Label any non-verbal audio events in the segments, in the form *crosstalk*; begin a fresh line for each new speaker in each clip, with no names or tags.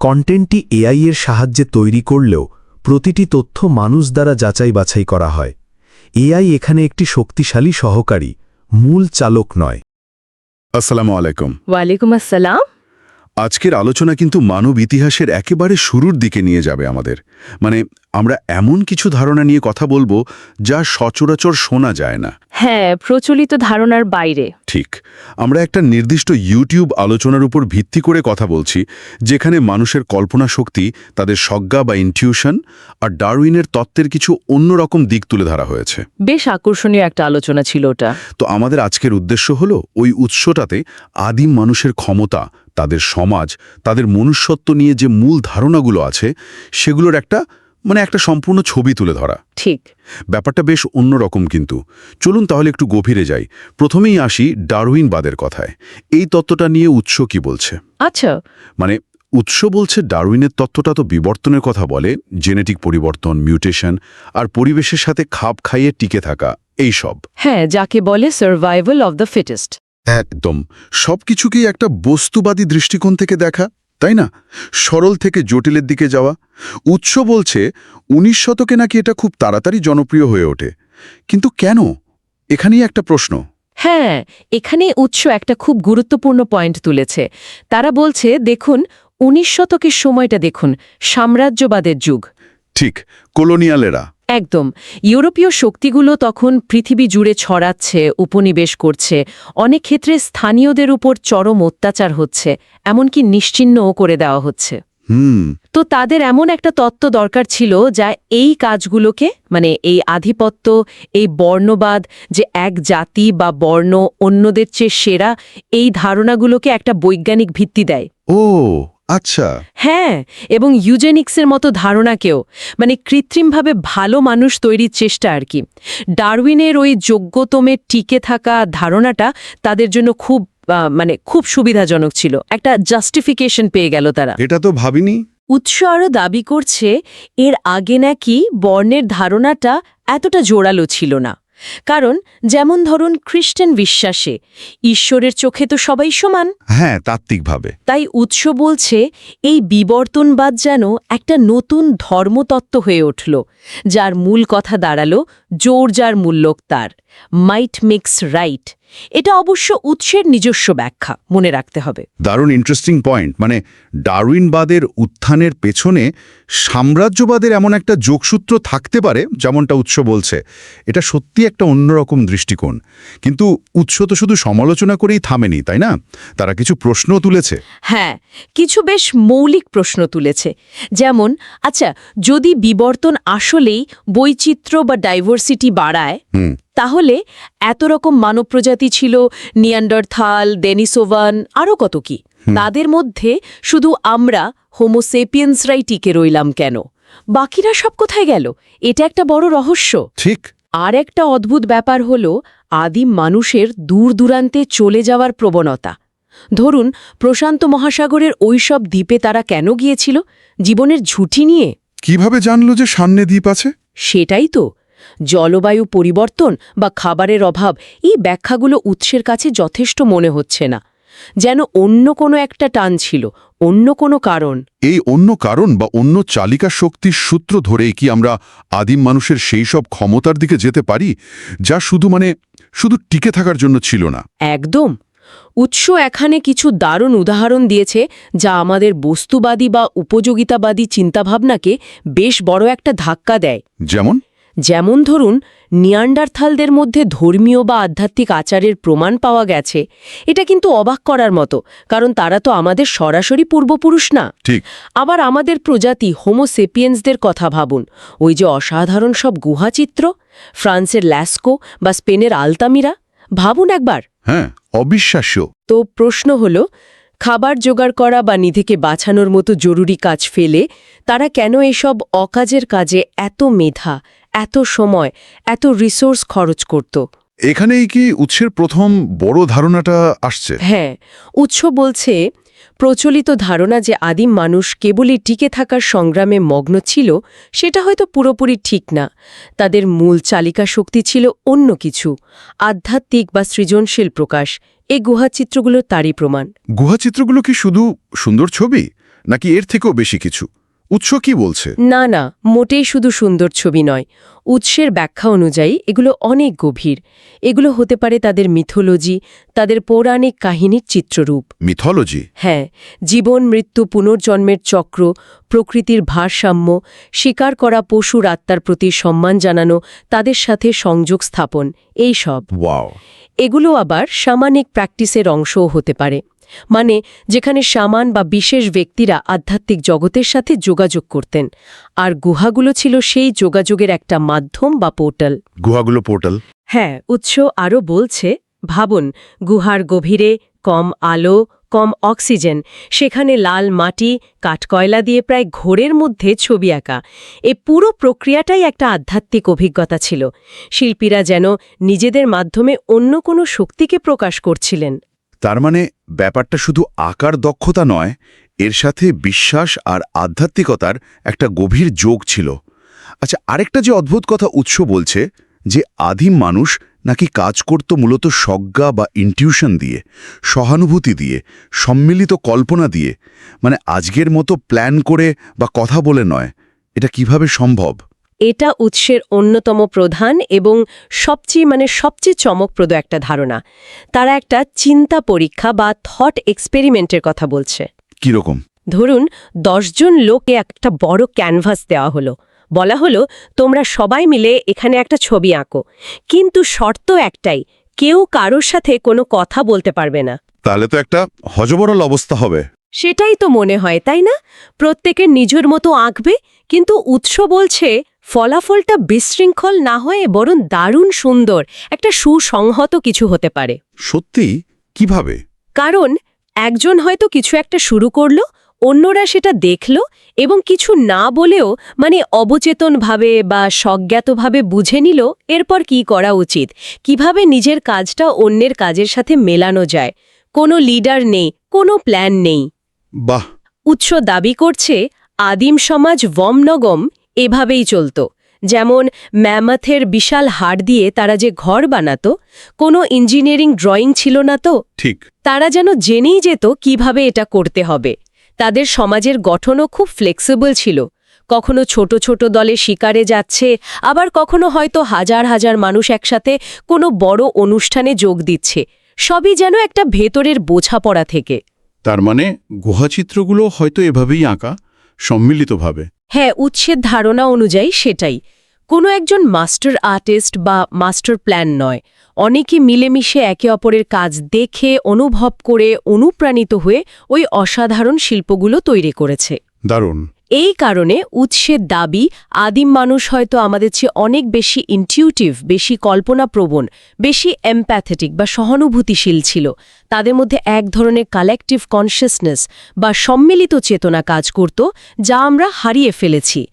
কন্টেন্টটি AI এর সাহায্যে তৈরি করলেও প্রতিটি তথ্য মানুষ দ্বারা যাচাই বাছাই করা হয়। এআই এখানে একটি শক্তিশালী সহকারী মূল চালক নয়।
আসসালামু আলাইকুম।
ওয়ালাইকুম আসসালাম।
আজকের আলোচনা কিন্তু মানব ইতিহাসের একেবারে শুরুর দিকে নিয়ে যাবে আমাদের। মানে আমরা এমন কিছু ধারণা নিয়ে কথা বলব যা সচরাচর শোনা যায় না।
হ্যাঁ প্রচলিত ধারণার বাইরে।
ঠিক। আমরা একটা নির্দিষ্ট ইউটিউব আলোচনার উপর ভিত্তি করে কথা বলছি যেখানে মানুষের কল্পনা শক্তি তাদের সজ্ঞা বা ইনটিউশন আর ডারউইনের তত্ত্বের কিছু অন্যরকম দিক তুলে ধরা হয়েছে।
বেশ আকর্ষণীয় একটা আলোচনা ছিল ওটা।
তো আমাদের আজকের উদ্দেশ্য হলো ওই উৎসটাতে আদিম মানুষের ক্ষমতা তাদের সমাজ তাদের মনুষ্যত্ব নিয়ে যে মূল ধারণাগুলো আছে সেগুলোর একটা মানে একটা সম্পূর্ণ ছবি তুলে ধরা।
ঠিক।
ব্যাপারটা বেশ অন্যরকম কিন্তু। চলুন তাহলে একটু গভীরে যাই। প্রথমেই আসি ডারউইনবাদের কথায়। এই তত্ত্বটা নিয়ে উৎস কি বলছে?
আচ্ছা।
মানে উৎস বলছে ডারউইনের তত্ত্বটা তো বিবর্তনের কথা বলে জেনেটিক পরিবর্তন মিউটেশন আর পরিবেশের সাথে খাপ খাইয়ে টিকে থাকা এই সব।
হ্যাঁ যাকে বলে সার্ভাইভাল অব দ্য ফিটেস্ট
একদম। সবকিছুকেই একটা বস্তুবাদী দৃষ্টিকোণ থেকে দেখা। তাই না? সরল থেকে জটিলের দিকে যাওয়া। উৎস বলছে উনিশ শতকে নাকি এটা খুব তাড়াতাড়ি জনপ্রিয় হয়ে ওঠে। কিন্তু কেন? এখানেই একটা প্রশ্ন।
হ্যাঁ এখানে উৎস একটা খুব গুরুত্বপূর্ণ পয়েন্ট তুলেছে। তারা বলছে দেখুন উনিশ শতকের সময়টা দেখুন সাম্রাজ্যবাদের যুগ।
ঠিক কলোনিয়ালেরা।
একদম। ইউরোপীয় শক্তিগুলো তখন পৃথিবী জুড়ে ছড়াচ্ছে উপনিবেশ করছে। অনেক ক্ষেত্রে স্থানীয়দের উপর চরম অত্যাচার হচ্ছে এমনকি নিশ্চিহ্নও করে দেওয়া হচ্ছে।
হুম।
তো তাদের এমন একটা তত্ত্ব দরকার ছিল যা এই কাজগুলোকে মানে এই আধিপত্য এই বর্ণবাদ যে এক জাতি বা বর্ণ অন্যদের চেয়ে সেরা এই ধারণাগুলোকে একটা বৈজ্ঞানিক ভিত্তি দেয়।
ও আচ্ছা।
হ্যাঁ এবং ইউজেনিক্সের মতো ধারণাকেও মানে কৃত্রিমভাবে ভালো মানুষ তৈরির চেষ্টা আর কি। ডারউইনের ওই যোগ্যতমে টিকে থাকা ধারণাটা তাদের জন্য খুব মানে খুব সুবিধাজনক ছিল। একটা জাস্টিফিকেশন পেয়ে গেল তারা।
এটা তো ভাবিনি?
উৎস আরও দাবি করছে এর আগে নাকি বর্ণের ধারণাটা এতটা জোরালো ছিল না। কারণ যেমন ধরুন খ্রিস্টান বিশ্বাসে ঈশ্বরের চোখে তো সবাই সমান।
হ্যাঁ তাত্ত্বিকভাবে।
তাই উৎস বলছে এই বিবর্তনবাদ যেন একটা নতুন ধর্মতত্ত্ব হয়ে উঠল যার মূল কথা দাঁড়াল জোর যার মূল্যক তার মাইট মেক্স রাইট এটা অবশ্য উৎসের নিজস্ব ব্যাখ্যা মনে রাখতে হবে।
দারুণ ইন্টারেস্টিং পয়েন্ট মানে ডারউইনবাদের উত্থানের পেছনে সাম্রাজ্যবাদের এমন একটা যোগসূত্র থাকতে পারে যেমনটা উৎস বলছে। এটা সত্যি একটা অন্যরকম দৃষ্টিকোণ। কিন্তু উৎস তো শুধু সমালোচনা করেই থামেনি তাই না? তারা কিছু প্রশ্নও তুলেছে।
হ্যাঁ কিছু বেশ মৌলিক প্রশ্ন তুলেছে। যেমন আচ্ছা যদি বিবর্তন আসলেই বৈচিত্র্য বা ডাইভার্সিটি বাড়ায়
হুম।
তাহলে এত রকম মানব প্রজাতি ছিল নিয়ান্ডারথাল ডেনিসোভান আরও কত কি? তাদের মধ্যে শুধু আমরা হোমোসেপিয়েন্সরাই টিকে রইলাম কেন? বাকিরা সব কোথায় গেল? এটা একটা বড় রহস্য।
ঠিক।
আর একটা অদ্ভুত ব্যাপার হল আদিম মানুষের দূর দূরান্তে চলে যাওয়ার প্রবণতা। ধরুন প্রশান্ত মহাসাগরের ওইসব দ্বীপে তারা কেন গিয়েছিল? জীবনের ঝুঁটি নিয়ে?
কীভাবে জানলো যে সামনে দ্বীপ আছে?
সেটাই তো। জলবায়ু পরিবর্তন বা খাবারের অভাব এই ব্যাখ্যাগুলো উৎসের কাছে যথেষ্ট মনে হচ্ছে না। যেন অন্য কোনো একটা টান ছিল অন্য কোনো কারণ।
এই অন্য কারণ বা অন্য চালিকা শক্তির সূত্র ধরেই কি আমরা আদিম মানুষের সেই সব ক্ষমতার দিকে যেতে পারি যা শুধু মানে শুধু টিকে থাকার জন্য ছিল না?
একদম। উৎস এখানে কিছু দারুণ উদাহরণ দিয়েছে যা আমাদের বস্তুবাদী বা উপযোগিতাবাদী চিন্তাভাবনাকে বেশ বড় একটা ধাক্কা দেয়।
যেমন?
যেমন ধরুন নিয়ান্ডারথালদের মধ্যে ধর্মীয় বা আধ্যাত্মিক আচারের প্রমাণ পাওয়া গেছে। এটা কিন্তু অবাক করার মতো কারণ তারা তো আমাদের সরাসরি পূর্বপুরুষ না।
ঠিক।
আবার আমাদের প্রজাতি হোমোসেপিয়েন্সদের কথা ভাবুন। ওই যে অসাধারণ সব গুহাচিত্র ফ্রান্সের ল্যাস্কো বা স্পেনের আলতামিরা ভাবুন একবার।
হ্যাঁ অবিশ্বাস্য।
তো প্রশ্ন হল খাবার জোগাড় করা বা নিধিকে বাঁচানোর মতো জরুরি কাজ ফেলে তারা কেন এসব অকাজের কাজে এত মেধা? এত সময় এত রিসোর্স খরচ করত।
এখানেই কি উৎসের প্রথম বড় ধারণাটা আসছে?
হ্যাঁ উৎস বলছে প্রচলিত ধারণা যে আদিম মানুষ কেবলই টিকে থাকার সংগ্রামে মগ্ন ছিল সেটা হয়তো পুরোপুরি ঠিক না। তাদের মূল চালিকা শক্তি ছিল অন্য কিছু আধ্যাত্মিক বা সৃজনশীল প্রকাশ। এই গুহাচিত্রগুলো তারই প্রমাণ।
গুহাচিত্রগুলো কি শুধু সুন্দর ছবি নাকি এর থেকেও বেশি কিছু? উৎস কি বলছে?
না না মোটেই শুধু সুন্দর ছবি নয়। উৎসের ব্যাখ্যা অনুযায়ী এগুলো অনেক গভীর। এগুলো হতে পারে তাদের মিথোলজি তাদের পৌরাণিক কাহিনীর চিত্ররূপ।
মিথোলজি?
হ্যাঁ জীবন মৃত্যু পুনর্জন্মের চক্র প্রকৃতির ভারসাম্য শিকার করা পশুর আত্মার প্রতি সম্মান জানানো তাদের সাথে সংযোগ স্থাপন এই সব।
ওয়াও।
এগুলো আবার সামানিক প্র্যাকটিসের অংশও হতে পারে। মানে যেখানে সামান বা বিশেষ ব্যক্তিরা আধ্যাত্মিক জগতের সাথে যোগাযোগ করতেন। আর গুহাগুলো ছিল সেই যোগাযোগের একটা মাধ্যম বা পোর্টাল।
গুহাগুলো পোর্টাল?
হ্যাঁ উৎস আরও বলছে ভাবুন গুহার গভীরে কম আলো কম অক্সিজেন সেখানে লাল মাটি কাঠকয়লা দিয়ে প্রায় ঘোরের মধ্যে ছবি আঁকা। এ পুরো প্রক্রিয়াটাই একটা আধ্যাত্মিক অভিজ্ঞতা ছিল। শিল্পীরা যেন নিজেদের মাধ্যমে অন্য কোনো শক্তিকে প্রকাশ করছিলেন।
তার মানে ব্যাপারটা শুধু আকার দক্ষতা নয়, এর সাথে বিশ্বাস আর আধ্যাত্মিকতার একটা গভীর যোগ ছিল। আচ্ছা আরেকটা যে অদ্ভুত কথা উৎস বলছে, যে আদিম মানুষ নাকি কাজ করত মূলত সজ্ঞা বা ইনটিউশন দিয়ে, সহানুভূতি দিয়ে, সম্মিলিত কল্পনা দিয়ে মানে আজকের মতো প্ল্যান করে বা কথা বলে নয়। এটা কীভাবে সম্ভব?
এটা উৎসের অন্যতম প্রধান এবং সবচেয়ে মানে সবচেয়ে চমকপ্রদ একটা ধারণা। তারা একটা চিন্তা পরীক্ষা বা থট এক্সপেরিমেন্টের কথা বলছে।
কীরকম?
ধরুন দশজন লোকে একটা বড় ক্যানভাস দেওয়া হলো। বলা হলো তোমরা সবাই মিলে এখানে একটা ছবি আঁকো। কিন্তু শর্ত একটাই কেউ কারোর সাথে কোনো কথা বলতে পারবে না।
তাহলে তো একটা হজবরল অবস্থা হবে।
সেটাই তো মনে হয় তাই না? প্রত্যেকের নিজের মতো আঁকবে কিন্তু উৎস বলছে ফলাফলটা বিশৃঙ্খল না হয়ে বরং দারুণ সুন্দর একটা সুসংহত কিছু হতে পারে।
সত্যি? কীভাবে?
কারণ একজন হয়তো কিছু একটা শুরু করল অন্যরা সেটা দেখল এবং কিছু না বলেও মানে অবচেতনভাবে বা স্বজ্ঞাতভাবে বুঝে নিল এরপর কি করা উচিত? কীভাবে নিজের কাজটা অন্যের কাজের সাথে মেলানো যায়? কোনো লিডার নেই কোনো প্ল্যান নেই।
বাহ!
উৎস দাবি করছে আদিম সমাজ বমনগম এভাবেই চলত। যেমন ম্যামাথের বিশাল হাড় দিয়ে তারা যে ঘর বানাত কোনো ইঞ্জিনিয়ারিং ড্রয়িং ছিল না তো?
ঠিক।
তারা যেন জেনেই যেত কীভাবে এটা করতে হবে। তাদের সমাজের গঠনও খুব ফ্লেক্সিবল ছিল। কখনো ছোট ছোট দলে শিকারে যাচ্ছে আবার কখনো হয়তো হাজার হাজার মানুষ একসাথে কোনো বড় অনুষ্ঠানে যোগ দিচ্ছে। সবই যেন একটা ভেতরের বোঝাপড়া থেকে।
তার মানে গুহাচিত্রগুলো হয়তো এভাবেই আঁকা সম্মিলিতভাবে।
হ্যাঁ উৎসের ধারণা অনুযায়ী সেটাই। কোনো একজন মাস্টার আর্টিস্ট বা মাস্টার প্ল্যান নয়। অনেকে মিলেমিশে একে অপরের কাজ দেখে, অনুভব করে, অনুপ্রাণিত হয়ে ওই অসাধারণ শিল্পগুলো তৈরি করেছে।
দারুণ।
এই কারণে উৎসের দাবি, আদিম মানুষ হয়তো আমাদের চেয়ে অনেক বেশি ইনটিউটিভ বেশি কল্পনাপ্রবণ, বেশি এমপ্যাথেটিক বা সহানুভূতিশীল ছিল। তাদের মধ্যে এক ধরনের কালেকটিভ কনসিয়াসনেস বা সম্মিলিত চেতনা কাজ করত, যা আমরা হারিয়ে ফেলেছি।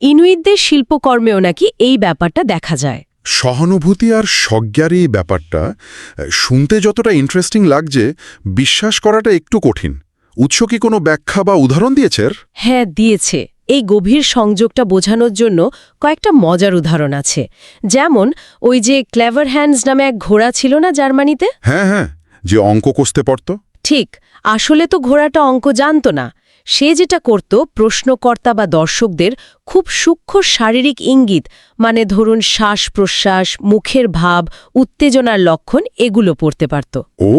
ইনুইতদের শিল্পকর্মেও নাকি এই ব্যাপারটা দেখা যায়।
সহানুভূতি আর সজ্ঞার এই ব্যাপারটা শুনতে যতটা ইন্টারেস্টিং লাগছে, বিশ্বাস করাটা একটু কঠিন। উৎস কি কোনো ব্যাখ্যা বা উদাহরণ দিয়েছে
হ্যাঁ দিয়েছে। এই গভীর সংযোগটা বোঝানোর জন্য কয়েকটা মজার উদাহরণ আছে। যেমন ওই যে ক্লেভার হ্যান্ডস নামে এক ঘোড়া ছিল না জার্মানিতে?
হ্যাঁ হ্যাঁ যে অঙ্ক কষতে পারত।
ঠিক আসলে তো ঘোড়াটা অঙ্ক জানত না। সে যেটা করত প্রশ্নকর্তা বা দর্শকদের খুব সূক্ষ্ম শারীরিক ইঙ্গিত মানে ধরুন শ্বাস প্রশ্বাস মুখের ভাব উত্তেজনার লক্ষণ এগুলো পড়তে পারত।
ও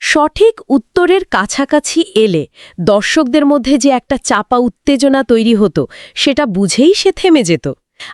সঠিক উত্তরের কাছাকাছি এলে দর্শকদের মধ্যে যে একটা চাপা উত্তেজনা তৈরি হতো সেটা বুঝেই সে থেমে যেত।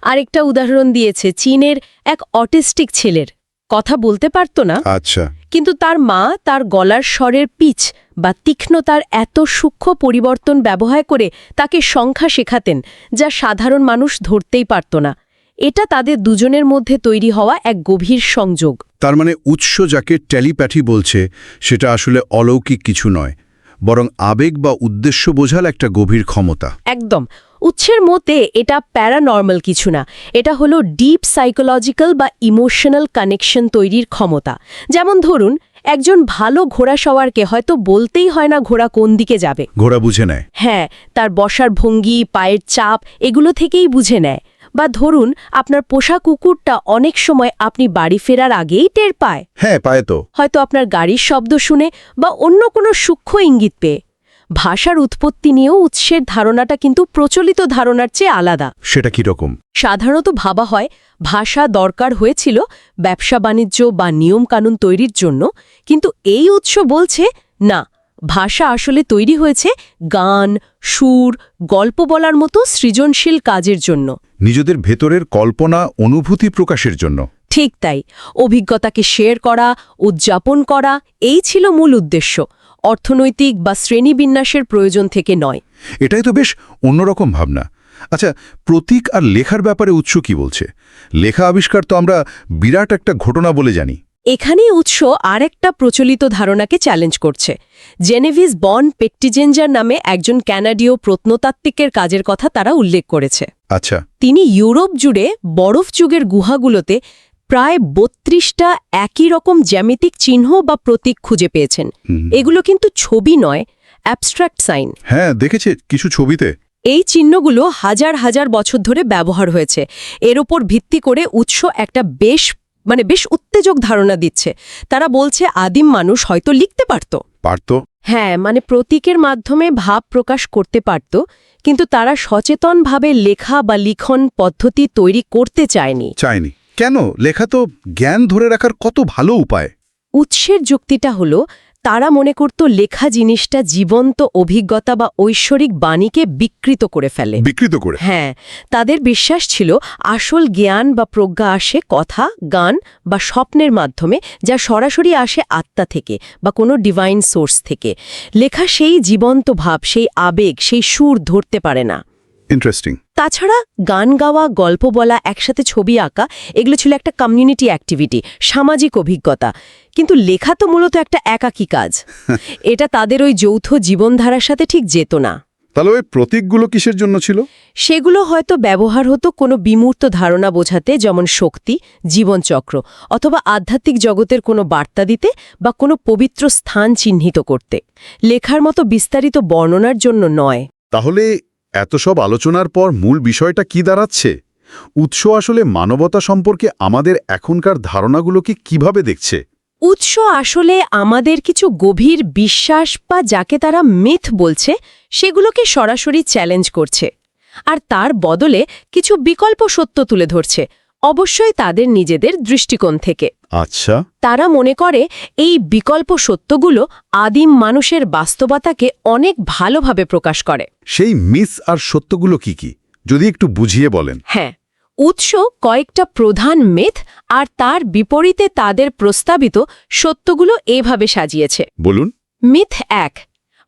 আরেকটা উদাহরণ দিয়েছে চীনের এক অটিস্টিক ছেলের। কথা বলতে পারত না।
আচ্ছা।
কিন্তু তার মা তার গলার স্বরের পিচ বা তীক্ষ্ণতার এত সূক্ষ্ম পরিবর্তন ব্যবহার করে তাকে সংখ্যা শেখাতেন যা সাধারণ মানুষ ধরতেই পারত না। এটা তাদের দুজনের মধ্যে তৈরি হওয়া এক গভীর সংযোগ।
তার মানে উৎস যাকে টেলিপ্যাথি বলছে সেটা আসলে অলৌকিক কিছু নয় বরং আবেগ বা উদ্দেশ্য বোঝাল একটা গভীর ক্ষমতা।
একদম। উৎসের মতে এটা প্যারানর্মাল কিছু না এটা হলো ডিপ সাইকোলজিক্যাল বা ইমোশনাল কানেকশন তৈরির ক্ষমতা। যেমন ধরুন একজন ভালো ঘোড়া সওয়ারকে হয়তো বলতেই হয় না ঘোড়া কোন দিকে যাবে।
ঘোড়া বুঝে নেয়।
হ্যাঁ তার বসার ভঙ্গি পায়ের চাপ এগুলো থেকেই বুঝে নেয়। বা ধরুন আপনার পোষা কুকুরটা অনেক সময় আপনি বাড়ি ফেরার আগেই টের পায়।
হ্যাঁ পায় তো।
হয়তো আপনার গাড়ির শব্দ শুনে বা অন্য কোনো সূক্ষ্ম ইঙ্গিত পেয়ে। ভাষার উৎপত্তি নিয়েও উৎসের ধারণাটা কিন্তু প্রচলিত ধারণার চেয়ে আলাদা।
সেটা কি রকম?
সাধারণত ভাবা হয় ভাষা দরকার হয়েছিল ব্যবসা বাণিজ্য বা নিয়মকানুন তৈরির জন্য কিন্তু এই উৎস বলছে না ভাষা আসলে তৈরি হয়েছে গান সুর গল্প বলার মতো সৃজনশীল কাজের জন্য।
নিজেদের ভেতরের কল্পনা অনুভূতি প্রকাশের জন্য।
ঠিক তাই। অভিজ্ঞতাকে শেয়ার করা উদযাপন করা এই ছিল মূল উদ্দেশ্য। অর্থনৈতিক বা শ্রেণীবিন্যাসের প্রয়োজন থেকে নয়।
এটাই তো বেশ অন্যরকম ভাবনা। আচ্ছা প্রতীক আর লেখার ব্যাপারে উৎস কি বলছে? লেখা আবিষ্কার তো আমরা বিরাট একটা ঘটনা বলে জানি।
এখানেই উৎস আরেকটা প্রচলিত ধারণাকে চ্যালেঞ্জ করছে। জেনেভিস বন পেট্টিজেঞ্জার নামে একজন ক্যানাডীয় প্রত্নতাত্ত্বিকের কাজের কথা তারা উল্লেখ করেছে।
আচ্ছা।
তিনি ইউরোপ জুড়ে বরফ যুগের গুহাগুলোতে প্রায় বত্রিশটা একই রকম জ্যামিতিক চিহ্ন বা প্রতীক খুঁজে পেয়েছেন। এগুলো কিন্তু ছবি নয় অ্যাবস্ট্রাক্ট সাইন
হ্যাঁ দেখেছে কিছু ছবিতে।
এই চিহ্নগুলো হাজার হাজার বছর ধরে ব্যবহার হয়েছে। এর ওপর ভিত্তি করে উৎস একটা বেশ মানে বেশ উত্তেজক ধারণা দিচ্ছে। তারা বলছে আদিম মানুষ হয়তো লিখতে পারত।
পারত?
হ্যাঁ মানে প্রতীকের মাধ্যমে ভাব প্রকাশ করতে পারত কিন্তু তারা সচেতনভাবে লেখা বা লিখন পদ্ধতি তৈরি করতে চায়নি।
চায়নি। কেন? লেখা তো জ্ঞান ধরে রাখার কত ভালো উপায়।
উৎসের যুক্তিটা হলো তারা মনে করত লেখা জিনিসটা জীবন্ত অভিজ্ঞতা বা ঐশ্বরিক বাণীকে বিকৃত করে ফেলে।
বিকৃত করে।
হ্যাঁ তাদের বিশ্বাস ছিল আসল জ্ঞান বা প্রজ্ঞা আসে কথা গান বা স্বপ্নের মাধ্যমে যা সরাসরি আসে আত্মা থেকে বা কোনো ডিভাইন সোর্স থেকে। লেখা সেই জীবন্ত ভাব সেই আবেগ সেই সুর ধরতে পারে না।
ইন্টারেস্টিং
তাছাড়া গান গাওয়া গল্প বলা একসাথে ছবি আঁকা এগুলো ছিল একটা কমিউনিটি অ্যাক্টিভিটি সামাজিক অভিজ্ঞতা। কিন্তু লেখা তো মূলত একটা একাকী কাজ। *laughs* এটা তাদের ওই যৌথ জীবনধারার সাথে ঠিক যেত না।
তাহলে ওই প্রতীকগুলো কিসের জন্য ছিল?
সেগুলো হয়তো ব্যবহার হতো কোনো বিমূর্ত ধারণা বোঝাতে যেমন শক্তি জীবনচক্র অথবা আধ্যাত্মিক জগতের কোনো বার্তা দিতে বা কোনো পবিত্র স্থান চিহ্নিত করতে। লেখার মতো বিস্তারিত বর্ণনার জন্য নয়।
তাহলে এত সব আলোচনার পর মূল বিষয়টা কি দাঁড়াচ্ছে? উৎস আসলে মানবতা সম্পর্কে আমাদের এখনকার ধারণাগুলোকে কীভাবে দেখছে?
উৎস আসলে আমাদের কিছু গভীর বিশ্বাস বা যাকে তারা মিথ বলছে, সেগুলোকে সরাসরি চ্যালেঞ্জ করছে। আর তার বদলে কিছু বিকল্প সত্য তুলে ধরছে। অবশ্যই তাদের নিজেদের দৃষ্টিকোণ থেকে।
আচ্ছা।
তারা মনে করে এই বিকল্প সত্যগুলো আদিম মানুষের বাস্তবতাকে অনেক ভালোভাবে প্রকাশ করে।
সেই মিস আর সত্যগুলো কি কি? যদি একটু বুঝিয়ে বলেন।
হ্যাঁ উৎস কয়েকটা প্রধান মেথ আর তার বিপরীতে তাদের প্রস্তাবিত সত্যগুলো এভাবে সাজিয়েছে।
বলুন।
মিথ এক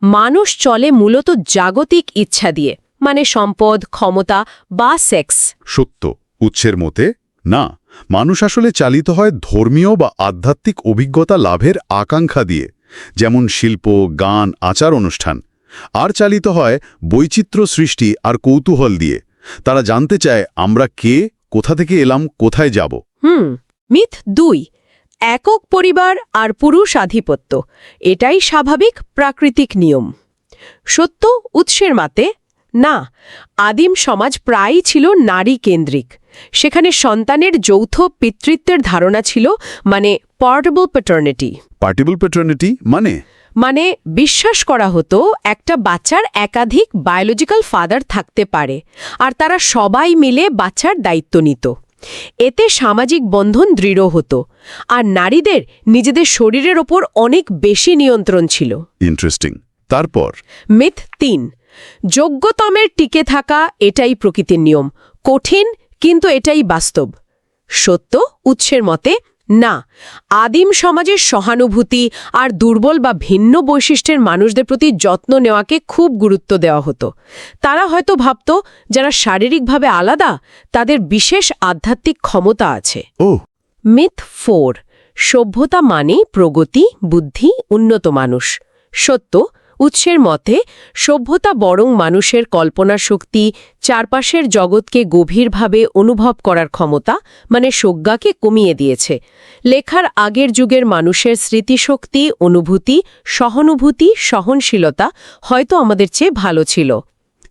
মানুষ চলে মূলত জাগতিক ইচ্ছা দিয়ে মানে সম্পদ ক্ষমতা বা সেক্স।
সত্য উৎসের মতে না, মানুষ আসলে চালিত হয় ধর্মীয় বা আধ্যাত্মিক অভিজ্ঞতা লাভের আকাঙ্ক্ষা দিয়ে, যেমন শিল্প, গান, আচার অনুষ্ঠান। আর চালিত হয় বৈচিত্র্য সৃষ্টি আর কৌতূহল দিয়ে। তারা জানতে চায় আমরা কে, কোথা থেকে এলাম, কোথায় যাব।
হুম, মিথ দুই, একক পরিবার আর পুরুষ আধিপত্য। এটাই স্বাভাবিক প্রাকৃতিক নিয়ম। সত্য উৎসের মাতে, না, আদিম সমাজ প্রায়ই ছিল নারী কেন্দ্রিক। সেখানে সন্তানের যৌথ পিতৃত্বের ধারণা ছিল মানে পর্টেবল প্যাটার্নিটি
পার্টিবল পেটার্নিটি মানে?
মানে বিশ্বাস করা হতো একটা বাচ্চার একাধিক বায়োলজিক্যাল ফাদার থাকতে পারে আর তারা সবাই মিলে বাচ্চার দায়িত্ব নিত। এতে সামাজিক বন্ধন দৃঢ় হতো আর নারীদের নিজেদের শরীরের ওপর অনেক বেশি নিয়ন্ত্রণ ছিল।
ইন্টারেস্টিং তারপর?
মিথ তিন যোগ্যতমের টিকে থাকা এটাই প্রকৃতির নিয়ম কঠিন কিন্তু এটাই বাস্তব। সত্য উৎসের মতে না আদিম সমাজের সহানুভূতি আর দুর্বল বা ভিন্ন বৈশিষ্ট্যের মানুষদের প্রতি যত্ন নেওয়াকে খুব গুরুত্ব দেওয়া হতো। তারা হয়তো ভাবত যারা শারীরিকভাবে আলাদা তাদের বিশেষ আধ্যাত্মিক ক্ষমতা আছে।
ও।
মিথ ফোর সভ্যতা মানেই প্রগতি বুদ্ধি উন্নত মানুষ। সত্য উৎসের মতে সভ্যতা বরং মানুষের কল্পনা শক্তি চারপাশের জগৎকে গভীরভাবে অনুভব করার ক্ষমতা মানে সজ্ঞাকে কমিয়ে দিয়েছে। লেখার আগের যুগের মানুষের স্মৃতিশক্তি অনুভূতি সহানুভূতি সহনশীলতা হয়তো আমাদের চেয়ে ভালো ছিল।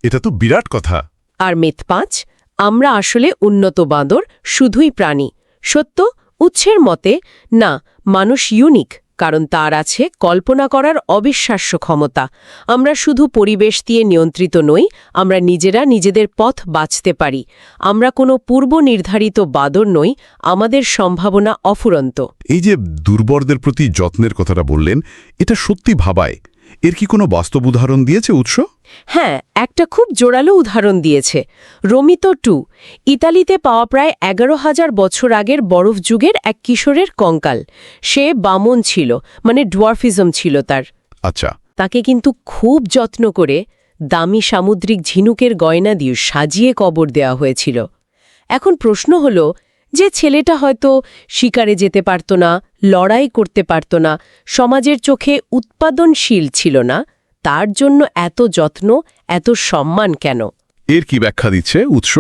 এটা তো বিরাট কথা।
আর মিথ পাঁচ আমরা আসলে উন্নত বাঁদর শুধুই প্রাণী। সত্য উৎসের মতে না মানুষ ইউনিক কারণ তার আছে কল্পনা করার অবিশ্বাস্য ক্ষমতা। আমরা শুধু পরিবেশ দিয়ে নিয়ন্ত্রিত নই, আমরা নিজেরা নিজেদের পথ বাঁচতে পারি। আমরা কোনো পূর্ব নির্ধারিত বাদর নই, আমাদের সম্ভাবনা অফুরন্ত।
এই যে দুর্বলদের প্রতি যত্নের কথাটা বললেন, এটা সত্যি ভাবায়। এর কি কোনো বাস্তব উদাহরণ দিয়েছে উৎস?
হ্যাঁ একটা খুব জোরালো উদাহরণ দিয়েছে। রমিতো টু ইতালিতে পাওয়া প্রায় এগারো হাজার বছর আগের বরফ যুগের এক কিশোরের কঙ্কাল। সে বামন ছিল মানে ডোয়ার্ফিজম ছিল তার।
আচ্ছা।
তাকে কিন্তু খুব যত্ন করে দামি সামুদ্রিক ঝিনুকের গয়না দিয়ে সাজিয়ে কবর দেওয়া হয়েছিল। এখন প্রশ্ন হল যে ছেলেটা হয়তো শিকারে যেতে পারত না লড়াই করতে পারত না সমাজের চোখে উৎপাদনশীল ছিল না তার জন্য এত যত্ন এত সম্মান কেন?
এর কি ব্যাখ্যা দিচ্ছে উৎস?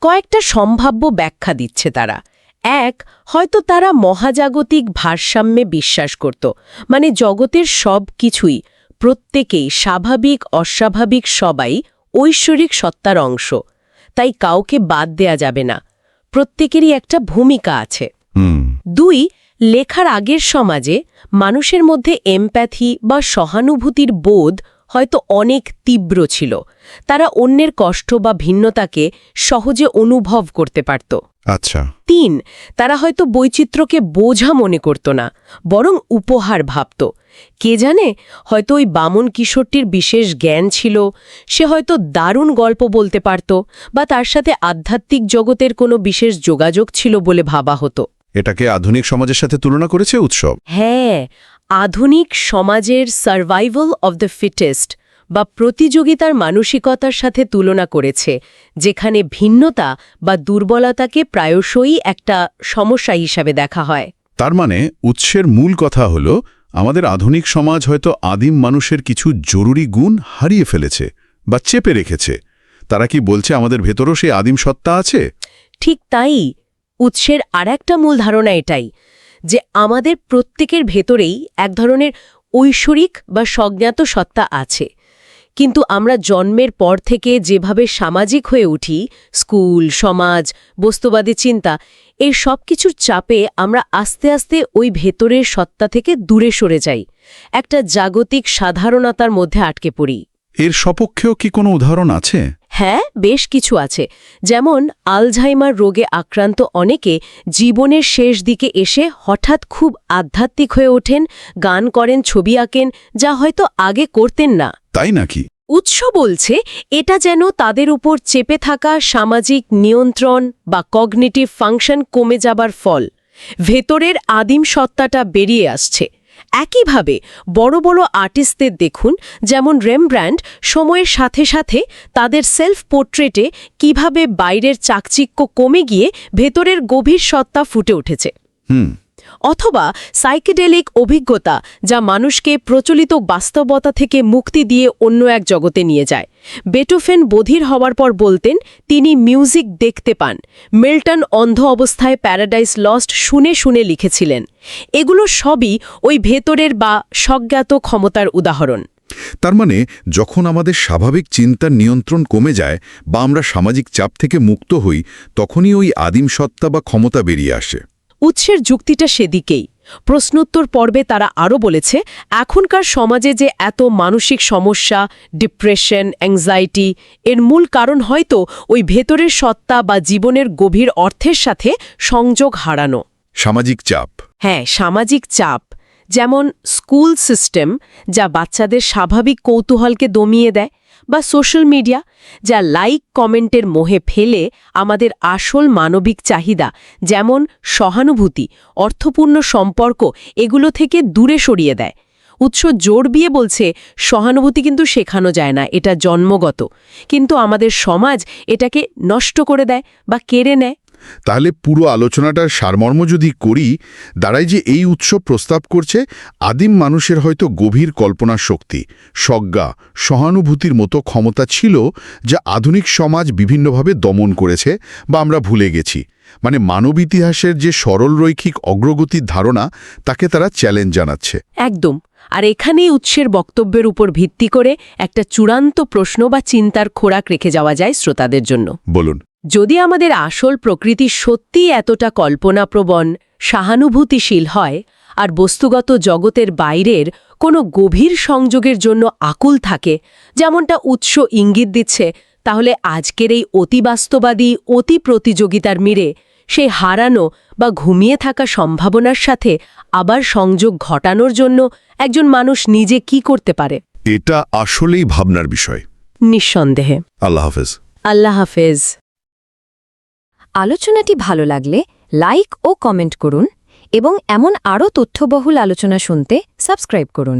কয়েকটা সম্ভাব্য ব্যাখ্যা দিচ্ছে তারা। এক হয়তো তারা মহাজাগতিক ভারসাম্যে বিশ্বাস করত মানে জগতের সব কিছুই প্রত্যেকেই স্বাভাবিক অস্বাভাবিক সবাই ঐশ্বরিক সত্তার অংশ। তাই কাউকে বাদ দেয়া যাবে না। প্রত্যেকেরই একটা ভূমিকা আছে। দুই লেখার আগের সমাজে মানুষের মধ্যে এমপ্যাথি বা সহানুভূতির বোধ হয়তো অনেক তীব্র ছিল। তারা অন্যের কষ্ট বা ভিন্নতাকে সহজে অনুভব করতে পারত।
আচ্ছা।
তিন তারা হয়তো বৈচিত্র্যকে বোঝা মনে করত না বরং উপহার ভাবত। কে জানে হয়তো ওই বামন কিশোরটির বিশেষ জ্ঞান ছিল সে হয়তো দারুণ গল্প বলতে পারত বা তার সাথে আধ্যাত্মিক জগতের কোনো বিশেষ যোগাযোগ ছিল বলে ভাবা হতো।
এটাকে আধুনিক সমাজের সাথে তুলনা করেছে উৎসব?
হ্যাঁ আধুনিক সমাজের সার্ভাইভাল অব দ্য ফিটেস্ট বা প্রতিযোগিতার মানসিকতার সাথে তুলনা করেছে যেখানে ভিন্নতা বা দুর্বলতাকে প্রায়শই একটা সমস্যা হিসাবে দেখা হয়।
তার মানে উৎসের মূল কথা হল আমাদের আধুনিক সমাজ হয়তো আদিম মানুষের কিছু জরুরি গুণ হারিয়ে ফেলেছে বা চেপে রেখেছে। তারা কি বলছে আমাদের ভেতরও সেই আদিম সত্তা আছে?
ঠিক তাই। উৎসের আর একটা মূল ধারণা এটাই যে আমাদের প্রত্যেকের ভেতরেই এক ধরনের ঐশ্বরিক বা স্বজ্ঞাত সত্তা আছে। কিন্তু আমরা জন্মের পর থেকে যেভাবে সামাজিক হয়ে উঠি, স্কুল, সমাজ, বস্তুবাদী চিন্তা, এই সব কিছুর চাপে আমরা আস্তে আস্তে ওই ভেতরের সত্তা থেকে দূরে সরে যাই। একটা জাগতিক সাধারণতার মধ্যে আটকে পড়ি।
এর সপক্ষেও কি কোনো উদাহরণ আছে?
হ্যাঁ বেশ কিছু আছে। যেমন আলঝাইমার রোগে আক্রান্ত অনেকে জীবনের শেষ দিকে এসে হঠাৎ খুব আধ্যাত্মিক হয়ে ওঠেন গান করেন ছবি আঁকেন যা হয়তো আগে করতেন না।
তাই নাকি?
উৎস বলছে এটা যেন তাদের উপর চেপে থাকা সামাজিক নিয়ন্ত্রণ বা কগনিটিভ ফাংশন কমে যাবার ফল। ভেতরের আদিম সত্তাটা বেরিয়ে আসছে। একইভাবে বড় বড় আর্টিস্টদের দেখুন, যেমন রেমব্র্যান্ড সময়ের সাথে সাথে তাদের সেলফ পোর্ট্রেটে কীভাবে বাইরের চাকচিক্য কমে গিয়ে ভেতরের গভীর সত্তা ফুটে উঠেছে।
হুম।
অথবা সাইকেডেলিক অভিজ্ঞতা যা মানুষকে প্রচলিত বাস্তবতা থেকে মুক্তি দিয়ে অন্য এক জগতে নিয়ে যায়। বেটোফেন বধির হওয়ার পর বলতেন, তিনি মিউজিক দেখতে পান। মিল্টন অন্ধ অবস্থায় প্যারাডাইস লস্ট শুনে শুনে লিখেছিলেন। এগুলো সবই ওই ভেতরের বা স্বজ্ঞাত ক্ষমতার উদাহরণ।
তার মানে যখন আমাদের স্বাভাবিক চিন্তার নিয়ন্ত্রণ কমে যায় বা আমরা সামাজিক চাপ থেকে মুক্ত হই, তখনই ওই আদিম সত্তা বা ক্ষমতা বেরিয়ে আসে।
উৎসের যুক্তিটা সেদিকেই। প্রশ্নোত্তর পর্বে তারা আরও বলেছে এখনকার সমাজে যে এত মানসিক সমস্যা ডিপ্রেশন অ্যাংজাইটি এর মূল কারণ হয়তো ওই ভেতরের সত্তা বা জীবনের গভীর অর্থের সাথে সংযোগ হারানো।
সামাজিক চাপ।
হ্যাঁ সামাজিক চাপ। যেমন স্কুল সিস্টেম যা বাচ্চাদের স্বাভাবিক কৌতূহলকে দমিয়ে দেয় বা সোশ্যাল মিডিয়া, যা লাইক কমেন্টের মোহে ফেলে আমাদের আসল মানবিক চাহিদা, যেমন সহানুভূতি, অর্থপূর্ণ সম্পর্ক, এগুলো থেকে দূরে সরিয়ে দেয়। উৎস জোর বিয়ে বলছে, সহানুভূতি কিন্তু শেখানো যায় না, এটা জন্মগত। কিন্তু আমাদের সমাজ এটাকে নষ্ট করে দেয় বা কেড়ে নেয়।
তাহলে পুরো আলোচনাটার সারমর্ম যদি করি দাঁড়ায় যে এই উৎসব প্রস্তাব করছে আদিম মানুষের হয়তো গভীর কল্পনা শক্তি সজ্ঞা সহানুভূতির মতো ক্ষমতা ছিল যা আধুনিক সমাজ বিভিন্নভাবে দমন করেছে বা আমরা ভুলে গেছি। মানে মানব ইতিহাসের যে সরল রৈখিক অগ্রগতির ধারণা তাকে তারা চ্যালেঞ্জ জানাচ্ছে।
একদম। আর এখানেই উৎসের বক্তব্যের উপর ভিত্তি করে একটা চূড়ান্ত প্রশ্ন বা চিন্তার খোরাক রেখে যাওয়া যায় শ্রোতাদের জন্য।
বলুন।
যদি আমাদের আসল প্রকৃতি সত্যিই এতটা কল্পনাপ্রবণ সহানুভূতিশীল হয় আর বস্তুগত জগতের বাইরের কোনো গভীর সংযোগের জন্য আকুল থাকে যেমনটা উৎস ইঙ্গিত দিচ্ছে তাহলে আজকের এই অতিবাস্তবাদী অতি প্রতিযোগিতার মিরে সেই হারানো বা ঘুমিয়ে থাকা সম্ভাবনার সাথে আবার সংযোগ ঘটানোর জন্য একজন মানুষ নিজে কি করতে পারে?
এটা আসলেই ভাবনার বিষয়।
নিঃসন্দেহে।
আল্লাহ হাফেজ।
আল্লাহ হাফেজ।
আলোচনাটি ভালো লাগলে লাইক ও কমেন্ট করুন এবং এমন আরও তথ্যবহুল আলোচনা শুনতে সাবস্ক্রাইব করুন।